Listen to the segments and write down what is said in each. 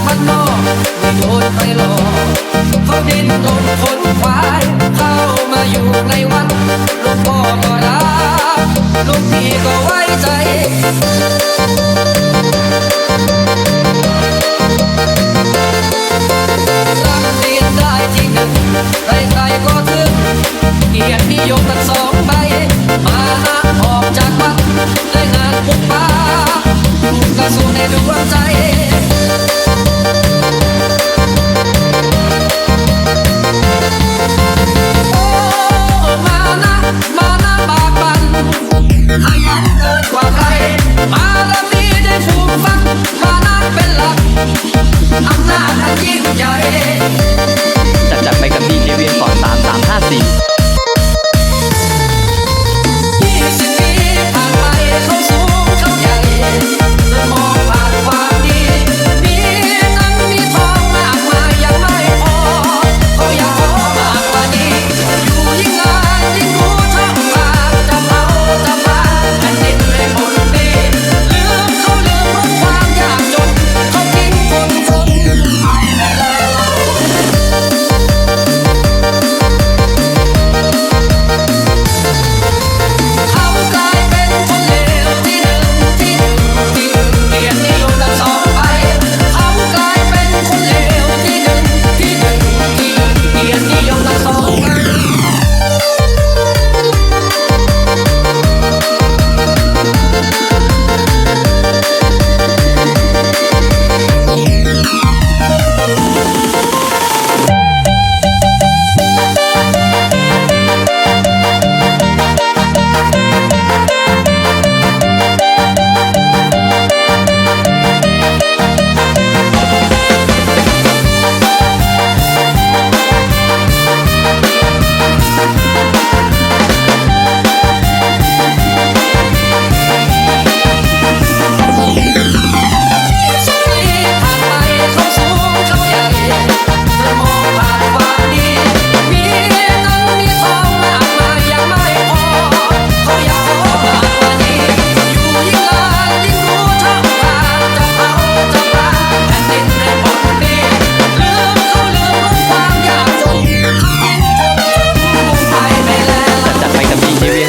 จากานนอกไม่โดนใครหลอกเขาดิ้นรนคนควายเข้ามาอยู่ในวัดหลวงพ่อก็รักหลวงพี่ก็ไว้ใจ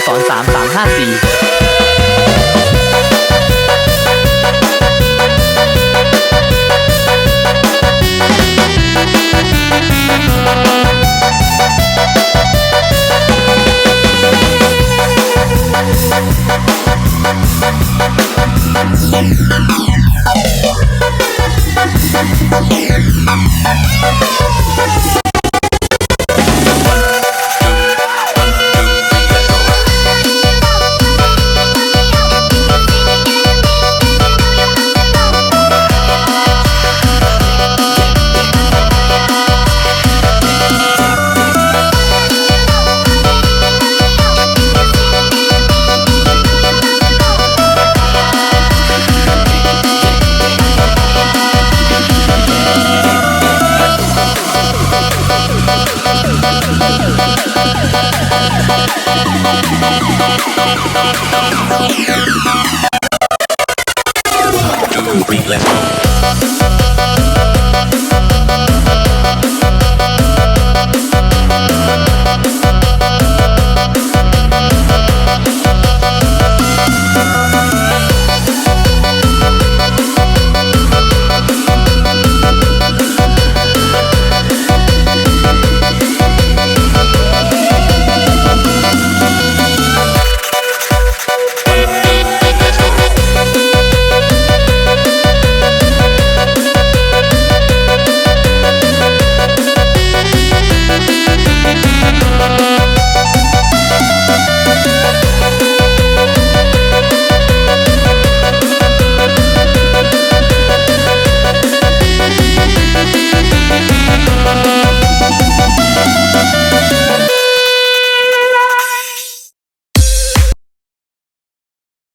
สอน3 3 5 4 Don't breathe left.